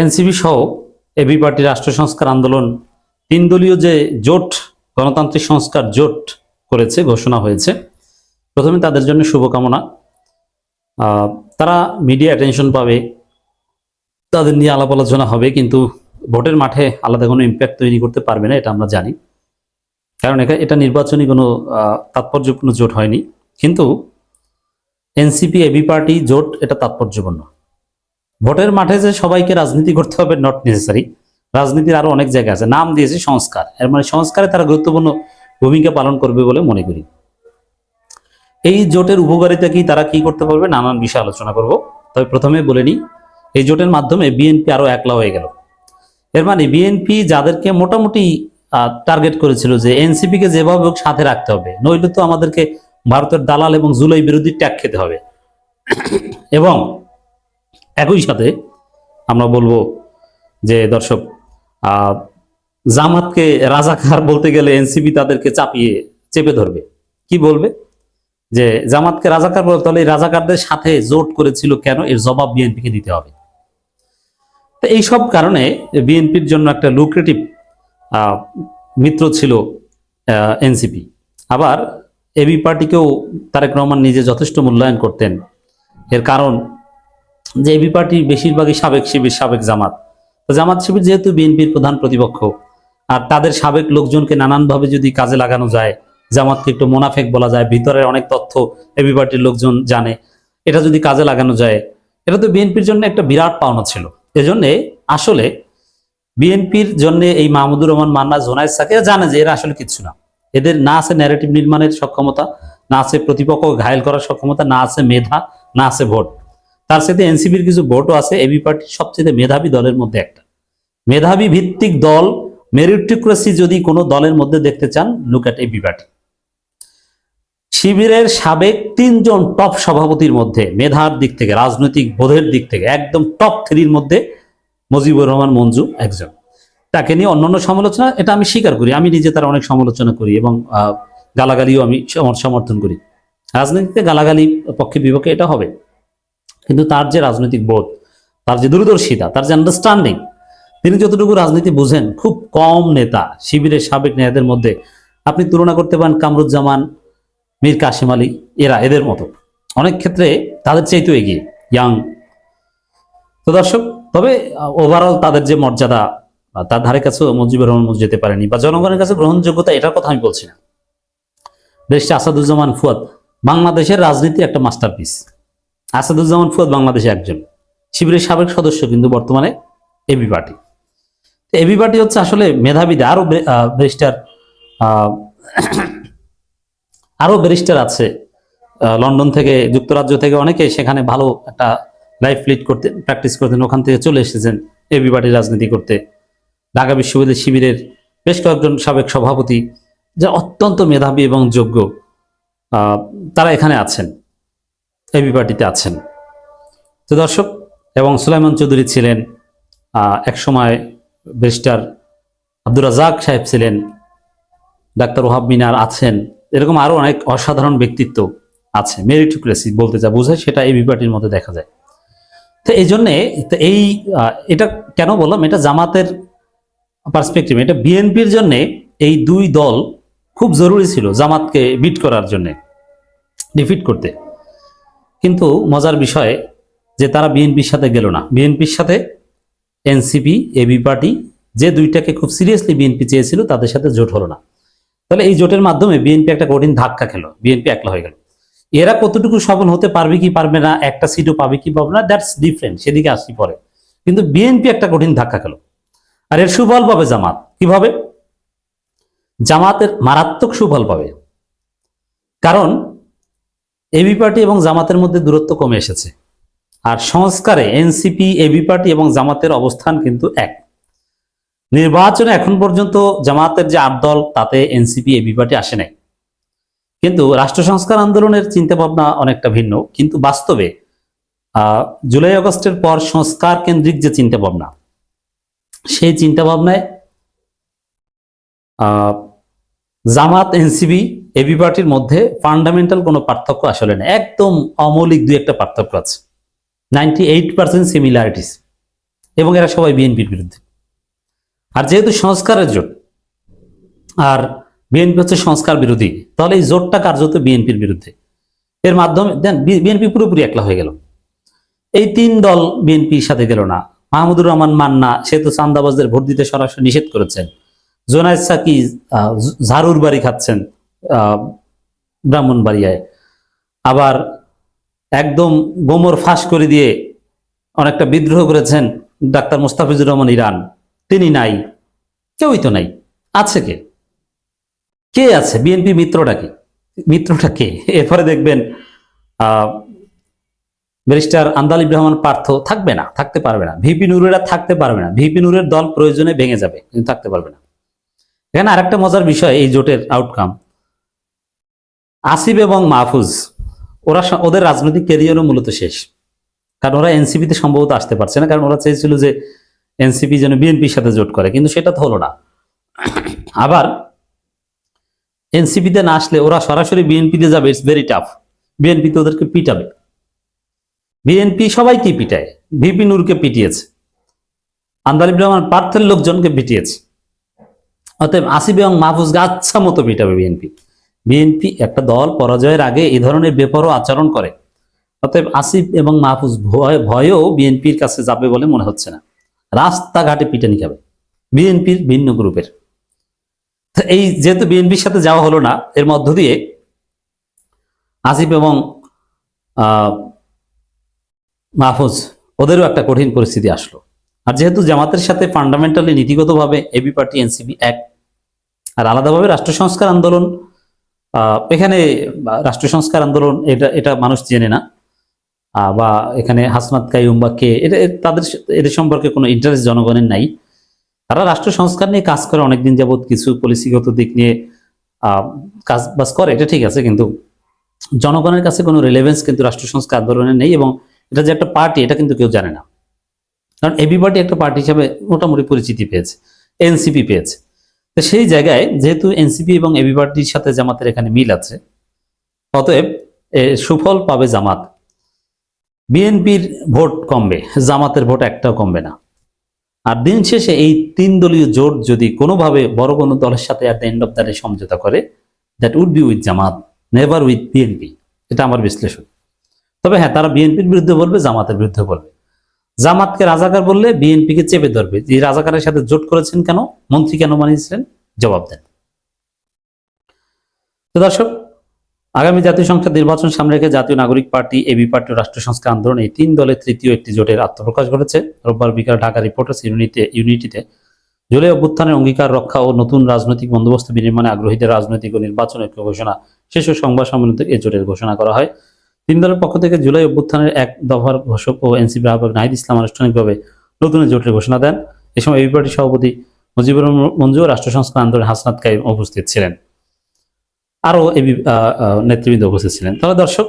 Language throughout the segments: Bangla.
এনসিপি সহ এবি পার্টি রাষ্ট্র সংস্কার আন্দোলন, তিন দলীয় যে জোট, গণতান্ত্রিক সংস্কার জোট করেছে, ঘোষণা হয়েছে। প্রথমে তাদের জন্য শুভকামনা। তারা মিডিয়া অ্যাটেনশন পাবে, তাদের নিয়ে আলাপ আলোচনা হবে, কিন্তু ভোটের মাঠে আলাদা কোনো ইম্প্যাক্ট তৈরি করতে পারবে না, এটা আমরা জানি। কারণ এটা এটা নির্বাচনী কোনো তাৎপর্যপূর্ণ জোট হয়নি। কিন্তু এনসিপি, এবি পার্টি জোট, এটা তাৎপর্যপূর্ণ। ভোটের মাঠে যে সবাইকে রাজনীতি করতে হবে নট নেসেসারি রাজনীতির আরও অনেক জায়গা আছে। নাম দিয়েছে সংস্কার। এর মানে সংস্কারে তারা গুরুত্বপূর্ণ ভূমিকা পালন করবে বলে মনে করি। এই জোটের উপকারিতা কি, তারা কি করতে পারবে, নানান বিষয়ে আলোচনা করব। তবে প্রথমে বলে নিই, এই জোটের মাধ্যমে বিএনপি আরও একলা হয়ে গেল। এর মানে বিএনপি যাদেরকে মোটামুটি টার্গেট করেছিল যে এনসিপি কে যেভাবে হোক সাথে রাখতে হবে, নইলে তো আমাদেরকে ভারতের দালাল এবং জুলাই বিরোধী ট্যাগ খেতে হবে। এবং একই সাথে আমরা বলব যে দর্শক জামাতকে রাজাকার বলতে গেলে এনসিপি তাদেরকে চাপিয়ে চেপে ধরবে। কি বলবে? যে জামাতকে রাজাকার বলতে তাহলে এই রাজাকারদের সাথে জোট করেছিল কেন? এর জবাব বিএনপিকে দিতে হবে। তো এইসব কারণে বিএনপির জন্য একটা লুক্রেটিভ মিত্র ছিল এনসিপি। আবার এবি পার্টিকেও তারেক রহমান নিজে যথেষ্ট মূল্যায়ন করতেন। এর কারণ যে এবি পার্টি বেশিরভাগই সাবেক শিবির, সাবেক জামাত। জামাত শিবির যেহেতু বিএনপির প্রধান প্রতিপক্ষ, আর তাদের সাবেক লোকজনকে নানানভাবে যদি কাজে লাগানো যায়, জামাতকে একটু মোনাফেক বলা যায় ভিতরে অনেক তথ্য এবি পার্টির লোকজন জানে, এটা যদি কাজে লাগানো যায়, এটা তো বিএনপির জন্য একটা বিরাট পাওনা ছিল। এজন্যে আসলে বিএনপির জন্য এই মাহমুদুর রহমান, মান্না, জোনায়দ সাকিরা জানে যে এরা আসলে কিছু না। এদের না আছে ন্যারেটিভ নির্মাণের সক্ষমতা, না আছে প্রতিপক্ষ ঘায়ল করার সক্ষমতা, না আছে মেধা, না আছে ভোট। তার সাথে এনসিপির কিছু ভোটও আছে, এবি পার্টির সবচেয়ে মেধাবী দলের মধ্যে একটা। মেধাবী ভিত্তিক দল মেরিটোক্রেসি যদি কোনো দলের মধ্যে দেখতে চান লুক অ্যাট এবি পার্টি। শিবিরের সাবেক তিনজন টপ সভাপতির মধ্যে, মেধার দিক থেকে, রাজনৈতিক বোধের দিক থেকে, একদম টপ থ্রির মধ্যে মুজিবুর রহমান মঞ্জু একজন। তাকে নিয়ে অন্যান্য সমালোচনা, এটা আমি স্বীকার করি, আমি নিজে তার অনেক সমালোচনা করি এবং গালাগালিও আমি সমর্থন করি। রাজনীতিতে গালাগালি পক্ষে বিপক্ষে এটা হবে। কিন্তু তার যে রাজনৈতিক বোধ, তার যে দূরদর্শিতা, তার যে আন্ডারস্ট্যান্ডিং তিনি যতটুকু রাজনীতি বুঝেন, খুব কম নেতা শিবিরের সাবেক নেতাদের মধ্যে আপনি তুলনা করতে পারেন কামরুজ্জামান, মীর কাশিম আলী, এরা এদের মতো। অনেক ক্ষেত্রে তাদের চাইতেও এগিয়ে ইয়াং তো দর্শক, তবে ওভারঅল তাদের যে মর্যাদা তার ধারে কাছেও মুজিবুর রহমান যেতে পারেনি, বা জনগণের কাছে গ্রহণযোগ্যতা, এটার কথা আমি বলছি না। দেশটা আসাদুজ্জামান ফুয়াদ, বাংলাদেশের রাজনীতি একটা মাস্টারপিস আসাদুজ্জামান ফুয়াদ বাংলাদেশে একজন। শিবিরের সাবেক সদস্য কিন্তু বর্তমানে এবি পার্টি এবি পার্টি হচ্ছে আসলে মেধাবীদের, আরও ব্যারিস্টার আরও ব্যারিস্টার আছে লন্ডন থেকে, যুক্তরাজ্য থেকে অনেকে সেখানে ভালো একটা লাইফ লিড করতে, প্র্যাকটিস করতেন, ওখান থেকে চলে এসেছেন এবি পার্টির রাজনীতি করতে। ঢাকা বিশ্ববিদ্যালয় শিবিরের বেশ কয়েকজন সাবেক সভাপতি, যা অত্যন্ত মেধাবী এবং যোগ্য তারা এখানে আছেন। এবি পার্টিতে আছেন। তো দর্শক এবং সুলাইমান চৌধুরী ছিলেন আহ, একসময় ব্যারিস্টার আব্দুর রাজাক সাহেব ছিলেন ডাক্তার ওহাব মিনার আছেন এরকম আরও অনেক অসাধারণ ব্যক্তিত্ব আছে। মেরিটোক্রেসি বলতে যা বোঝায় সেটা এই বিপার্টির মধ্যে দেখা যায়। তো এই জন্যে এই এটা কেন বললাম? এটা জামাতের পার্সপেক্টিভ এটা বিএনপির জন্যে এই দুই দল খুব জরুরি ছিল জামাতকে বিট করার জন্যে ডিফিট করতে। কিন্তু মজার বিষয় যে তারা বিএনপির সাথে গেল না। বিএনপির সাথে এনসিপি এবি পার্টি যে দুইটাকে খুব সিরিয়াসলি বিএনপি চেয়েছিল, তাদের সাথে জোট হলো না। তাহলে এই জোটের মাধ্যমে বিএনপি একটা কঠিন ধাক্কা খেলো, বিএনপি একলা হয়ে গেল। এরা কতটুকু সফল হতে পারবে কি পারবে না, একটা সিটও পাবে কি পাবে না দ্যাটস ডিফারেন্ট সেদিকে আসি পরে। কিন্তু বিএনপি একটা কঠিন ধাক্কা খেলো। আর এর সুফল পাবে জামাত। কীভাবে? জামাতের মারাত্মক সুফল পাবে। কারণ এবি পার্টি এবং জামাতের মধ্যে দূরত্ব কমে এসেছে। আর সংস্কারে এনসিপি এবি পার্টি এবং জামাতের অবস্থান কিন্তু এক। নির্বাচনে এখন পর্যন্ত জামাতের যে আট দল তাতে এনসিপি এবি পার্টি আসে নাই। কিন্তু রাষ্ট্র সংস্কার আন্দোলনের চিন্তা ভাবনা অনেকটা ভিন্ন। কিন্তু বাস্তবে জুলাই আগস্টের পর সংস্কার কেন্দ্রিক যে চিন্তা ভাবনা সেই চিন্তা ভাবনায় আহ, জামাত এনসিবি এবি পার্টির মধ্যে ফান্ডামেন্টাল কোনো পার্থক্য আসলে নেই। একদম অমৌলিক দুই একটা পার্থক্য আছে। নাইনটি এইট পার্সেন্ট সিমিলারিটিস এবং এরা সবাই বিএনপির বিরুদ্ধে। আর যেহেতু সংস্কারের জোট, আর বিএনপি হচ্ছে সংস্কার বিরোধী, তাহলে এই জোটটা কার্যত বিএনপির বিরুদ্ধে। এর মাধ্যমে, দেন বিএনপি পুরোপুরি একলা হয়ে গেল। এই তিন দল বিএনপির সাথে গেল না। মাহমুদুর রহমান মান্না, সে তো চান্দাবাজদের ভোট দিতে সরাসরি নিষেধ করেছেন। জোনায়দ সাকি ঝাড়ুর বাড়ি খাচ্ছেন। ব্রাহ্মণবাড়িয়ায়। আবার একদম গোমর ফাঁস করে দিয়ে অনেকটা বিদ্রোহ করেছেন ডাক্তার মুস্তাফিজুর রহমান ইরান। তিনি নাই, কেউই তো নাই। আছে কে? কে আছে? বিএনপি মিত্রটা কি? মিত্রটা কে? এরপরে দেখবেন ব্যারিস্টার আন্দালিব রহমান পার্থ থাকবে না, থাকতে পারবে না। ভিপি নুরেরা থাকতে পারবে না। ভিপি নুরের দল প্রয়োজনে ভেঙে যাবে থাকতে পারবে না। এখানে আরেকটা মজার বিষয়, এই জোটের আউটকাম আসিফ এবং মাহফুজ, ওরা ওদের রাজনৈতিক ক্যারিয়ারও মূলত শেষ। কারণ ওরা এনসিপিতে সম্ভবত আসতে পারছে না, কারণ ওরা চেয়েছিল যে এনসিপি যেন বিএনপির সাথে জোট করে, কিন্তু সেটা তো হলো না। আবার এনসিপিতে না আসলে ওরা সরাসরি বিএনপিতে যাবে ইটস ভেরি টাফ বিএনপি তো ওদেরকে পিটাবে। বিএনপি সবাইকে পিটায়, ভিপি নূরকে পিটিয়েছে, আন্দালিব রহমান পার্থের লোকজনকে পিটিয়েছে। অতএব আসিফ এবং মাহফুজকে আচ্ছা মতো পিটাবে বিএনপি। বিএনপি একটা দল পরাজয়ের আগে এই ধরনের বেপরো আচরণ করে। অতএব আসিফ এবং মাহফুজ ভয়, ভয়েও বিএনপির কাছে যাবে বলে মনে হচ্ছে না। রাস্তাঘাটে পিটানি খাবে বিএনপির ভিন্ন গ্রুপের। এই যেহেতু বিএনপির সাথে যাওয়া হলো না, এর মধ্য দিয়ে আসিফ এবং মাহফুজ, ওদেরও একটা কঠিন পরিস্থিতি আসলো। আর যেহেতু জামাতের সাথে ফান্ডামেন্টালি নীতিগতভাবে এবি পার্টি এনসিপি এক, আর আলাদাভাবে রাষ্ট্র সংস্কার আন্দোলন এখানে বা- রাষ্ট্র সংস্কার আন্দোলন এটা এটা মানুষ জেনে না। বা এখানে হাসনাত কাইম বা কে, এটা তাদের এদের সম্পর্কে কোনো ইন্টারেস্ট জনগণের নাই। তারা রাষ্ট্র সংস্কার নিয়ে কাজ করে অনেকদিন যাবৎ, কিছু পলিসিগত দিক নিয়ে কাজ বাজ করে, এটা ঠিক আছে, কিন্তু জনগণের কাছে কোনো রিলেভেন্স কিন্তু রাষ্ট্র সংস্কার আন্দোলনের নেই এবং এটা যে একটা পার্টি এটা কিন্তু কেউ জানে না। কারণ এবি পার্টি একটা পার্টি হিসাবে মোটামুটি পরিচিতি পেয়েছে এনসিপি পেয়েছে। তো সেই জায়গায় যেহেতু এনসিপি এবং এবি পার্টির সাথে জামাতের এখানে মিল আছে, অতএব সুফল পাবে জামাত। বিএনপির ভোট কমবে, জামাতের ভোট একটাও কমবে না। আর দিন শেষে এই তিন দলীয় জোট যদি কোনোভাবে বড় কোনো দলের সাথে at the end of the day সমঝোতা করে that would be with Jamaat never with BNP. এটা আমার বিশ্লেষণ। তবে হ্যাঁ তারা বিএনপির বিরুদ্ধে বলবে, জামাতের বিরুদ্ধে বলবে। জামাতকে রাজাকার বললে বিএনপিকে চেপে ধরবে। যে রাজাকারের সাথে জোট করেছেন কেন? মন্ত্রী কেন বানিয়েছিলেন? জবাব দেন। তো দর্শক, আগামী জাতীয় সংসদ নির্বাচন সামনে রেখে জাতীয় নাগরিক পার্টি, এবি পার্টি রাষ্ট্র সংস্কার আন্দোলন এই তিন দলের তৃতীয় একটি জোটের আত্মপ্রকাশ ঘটেছে রোববার বিকাল ঢাকা রিপোর্টার্স ইউনিটে, ইউনিটিতে জুলাই অভ্যুত্থানের অঙ্গীকার রক্ষা ও নতুন রাজনৈতিক বন্দোবস্ত বিনির্মাণে আগ্রহীদের রাজনৈতিক ও নির্বাচন ঐক্য ঘোষণা শীর্ষ সংবাদ সম্মেলনে এই জোটের ঘোষণা করা হয়। তিন দলের পক্ষ থেকে জুলাই অভ্যুত্থানের এক দফার ঘোষক ও এনসিপি আহ্বায়ক নাহিদ ইসলাম আনুষ্ঠানিকভাবে নতুন জোটের ঘোষণা দেন। এ সময় এবি পার্টির সভাপতি মুজিবুর মঞ্জু রাষ্ট্র সংস্কার আন্দোলনের হাসনাত কাইম উপস্থিত ছিলেন। আরও এবি নেতৃবৃন্দ উপস্থিত ছিলেন। তাহলে দর্শক,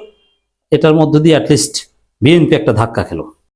এটার মধ্য দিয়ে অ্যাটলিস্ট বিএনপি একটা ধাক্কা খেলো।